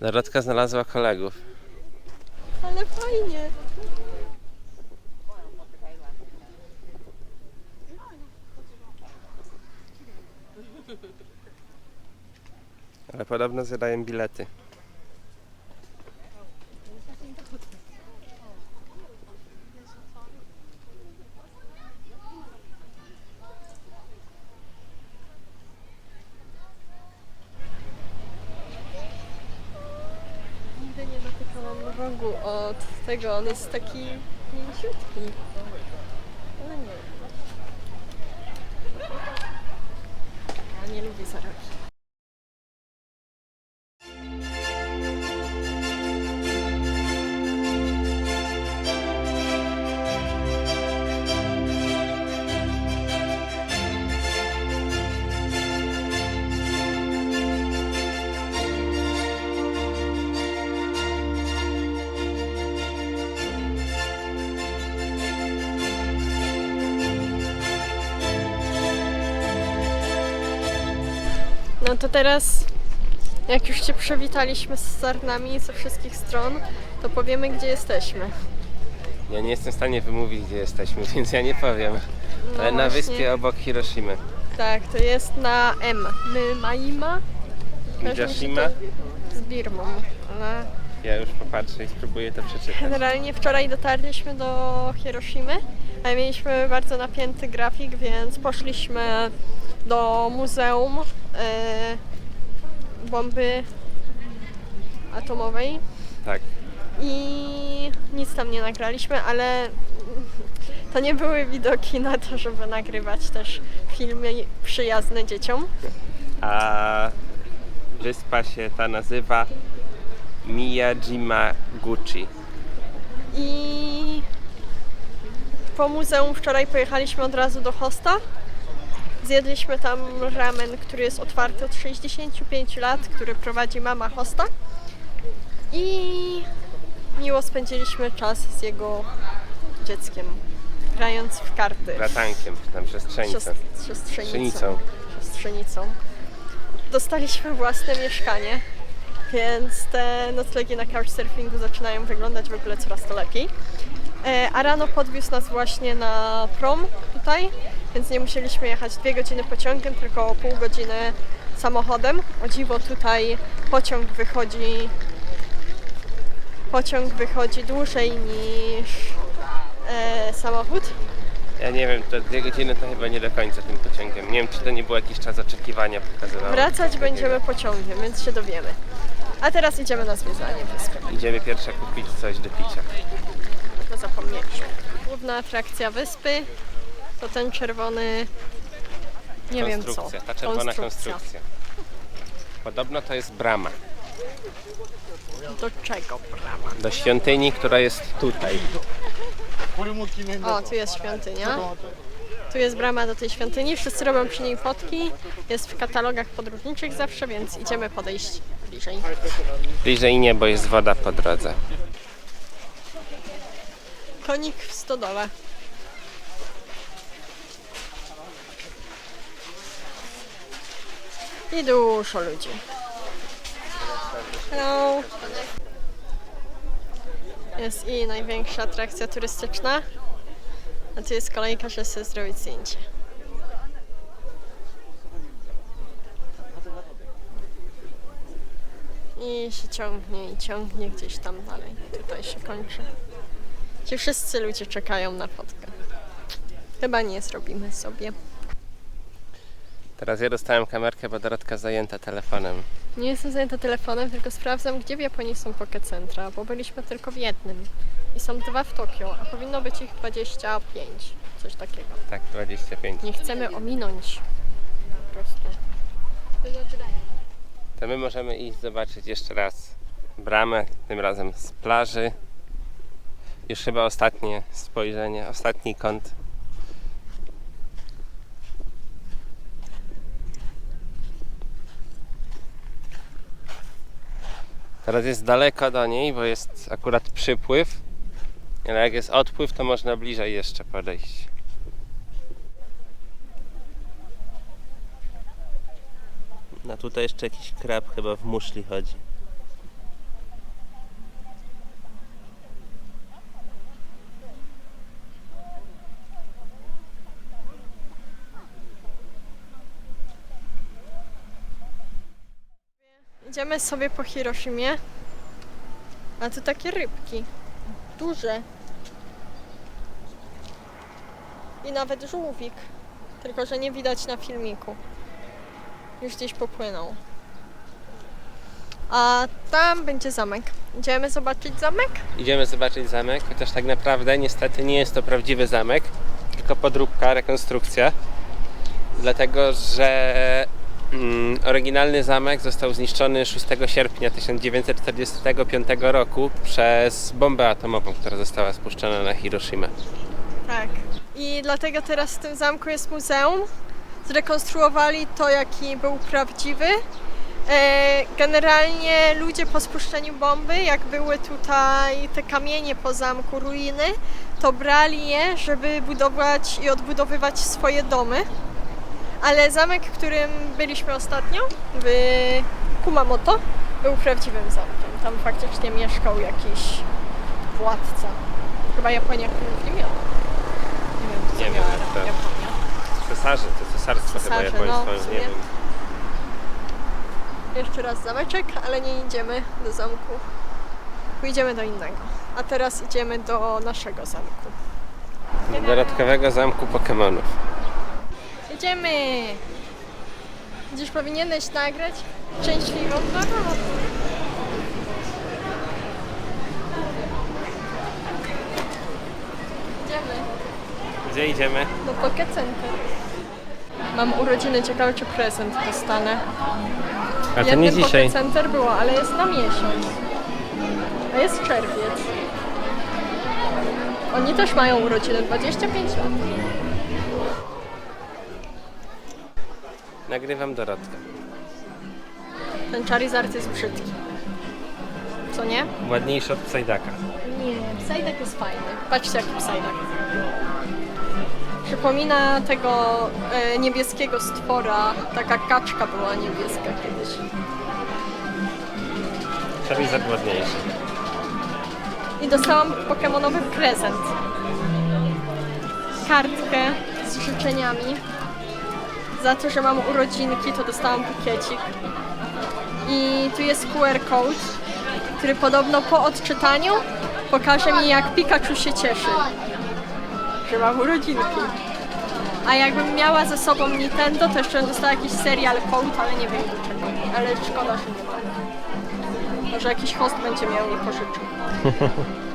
Dorotka znalazła kolegów. Ale fajnie. Ale podobno zjadają bilety. Dotykałam rogu od tego, on jest taki mięciutki. Ale nie. Ja nie lubię zarogi. No to teraz, jak już Cię przywitaliśmy z sarnami ze wszystkich stron, to powiemy, gdzie jesteśmy. Ja nie jestem w stanie wymówić, gdzie jesteśmy, więc ja nie powiem. No Ale na właśnie. wyspie obok Hiroshimy. Tak, to jest na M. My Maima? Kojarzy mi się Hiroshima? to Z Birmą, ale Ja już popatrzę i spróbuję to przeczytać. generalnie wczoraj dotarliśmy do Hiroshimy, ale mieliśmy bardzo napięty grafik, więc poszliśmy do muzeum e, bomby atomowej Tak. i nic tam nie nagraliśmy, ale to nie były widoki na to, żeby nagrywać też filmy przyjazne dzieciom. A wyspa się ta nazywa Miyajimaguchi. I po muzeum wczoraj pojechaliśmy od razu do hosta. Zjedliśmy tam ramen, który jest otwarty od 65 lat, który prowadzi mama hosta. I miło spędziliśmy czas z jego dzieckiem, grając w karty. Bratankiem, tam. Sios- siostrzenicą. Siostrzenicą. Siostrzenicą. Dostaliśmy własne mieszkanie, więc te noclegi na couchsurfingu zaczynają wyglądać w ogóle coraz to lepiej. E, A rano podwiózł nas właśnie na prom tutaj, więc nie musieliśmy jechać dwie godziny pociągiem, tylko pół godziny samochodem. O dziwo tutaj pociąg wychodzi pociąg wychodzi dłużej niż e, samochód. Ja nie wiem, to dwie godziny to chyba nie do końca tym pociągiem. Nie wiem, czy to nie był jakiś czas oczekiwania pokazywało. Wracać będziemy pociągiem, więc się dowiemy. A teraz idziemy na zwiedzanie wyspy. Idziemy pierwsza kupić coś do picia. To zapomnieliśmy. Główna atrakcja wyspy to ten czerwony. Nie wiem co. konstrukcja, ta czerwona konstrukcja. Podobno to jest brama Do czego brama? do świątyni, która jest tutaj. O, tu jest świątynia. Tu jest brama do tej świątyni. Wszyscy robią przy niej fotki. Jest w katalogach podróżniczych zawsze, więc idziemy podejść bliżej. Bliżej nie, bo jest woda po drodze. Konik w stodole. I dużo ludzi. Hello. Jest i największa atrakcja turystyczna. A tu jest kolejka, żeby sobie zrobić zdjęcie. I się ciągnie i ciągnie gdzieś tam dalej. Tutaj się kończy. Ci wszyscy ludzie czekają na fotkę. Chyba nie zrobimy sobie. Teraz ja dostałem kamerkę, bo Dorotka zajęta telefonem. Nie jestem zajęta telefonem, tylko sprawdzam, gdzie w Japonii są pocket centra, bo byliśmy tylko w jednym. I są dwa w Tokio, a powinno być ich 25, coś takiego. Tak, 25. Nie chcemy ominąć. Po prostu. To my możemy iść zobaczyć jeszcze raz bramę, tym razem z plaży. Już chyba ostatnie spojrzenie, ostatni kąt. Teraz jest daleko do niej, bo jest akurat przypływ. Ale jak jest odpływ, to można bliżej jeszcze podejść. No tutaj jeszcze jakiś krab chyba w muszli chodzi. Idziemy sobie po Hiroshimie. A tu takie rybki. Duże. I nawet żółwik. Tylko, że nie widać na filmiku. Już gdzieś popłynął. A tam będzie zamek. Idziemy zobaczyć zamek? Idziemy zobaczyć zamek, chociaż tak naprawdę niestety nie jest to prawdziwy zamek, tylko podróbka, rekonstrukcja. Dlatego, że mm, oryginalny zamek został zniszczony 6 sierpnia 1945 roku przez bombę atomową, która została spuszczona na Hiroshima. Tak. I dlatego teraz w tym zamku jest muzeum. Zrekonstruowali to, jaki był prawdziwy. E, Generalnie ludzie po spuszczeniu bomby, jak były tutaj te kamienie po zamku, ruiny, to brali je, żeby budować i odbudowywać swoje domy. Ale zamek, w którym byliśmy ostatnio, w Kumamoto, był prawdziwym zamkiem. Tam faktycznie mieszkał jakiś władca. Chyba Japonia miała. Nie wiem, co Nie wiem, miała jak to- Japonia. Cesarze, to cesarstwo chyba Cesarze, japońskie, no, w sumie. nie wiem. Jeszcze raz zameczek, ale nie idziemy do zamku. Pójdziemy do innego. A teraz idziemy do naszego zamku. Do dodatkowego zamku Pokemonów. Idziemy! Gdzieś powinieneś nagrać szczęśliwą drogą. Idziemy Gdzie idziemy? do Pocket Center. Mam urodziny, ciekawe czy prezent dostanę. A to nie jednym dzisiaj. Pocket Center było, ale jest na miesiąc. A jest czerwiec. Oni też mają urodziny, 25 lat. Nagrywam Dorotkę. Ten Charizard jest brzydki. Co nie? Ładniejszy od Psajdaka. Nie, Psajdek jest fajny. Patrzcie jaki Psajdek. Przypomina tego e, niebieskiego stwora. Taka kaczka była niebieska kiedyś. Charizard ładniejszy. I dostałam pokemonowy prezent. Kartkę z życzeniami. Za to, że mam urodzinki, to dostałam bukiecik. I tu jest QR code, który podobno po odczytaniu pokaże mi, jak Pikachu się cieszy, że mam urodzinki. A jakbym miała ze sobą Nintendo, to jeszcze bym dostała jakiś serial code, ale nie wiem do czego. Ale szkoda, że nie mam. Może jakiś host będzie miał i pożyczył.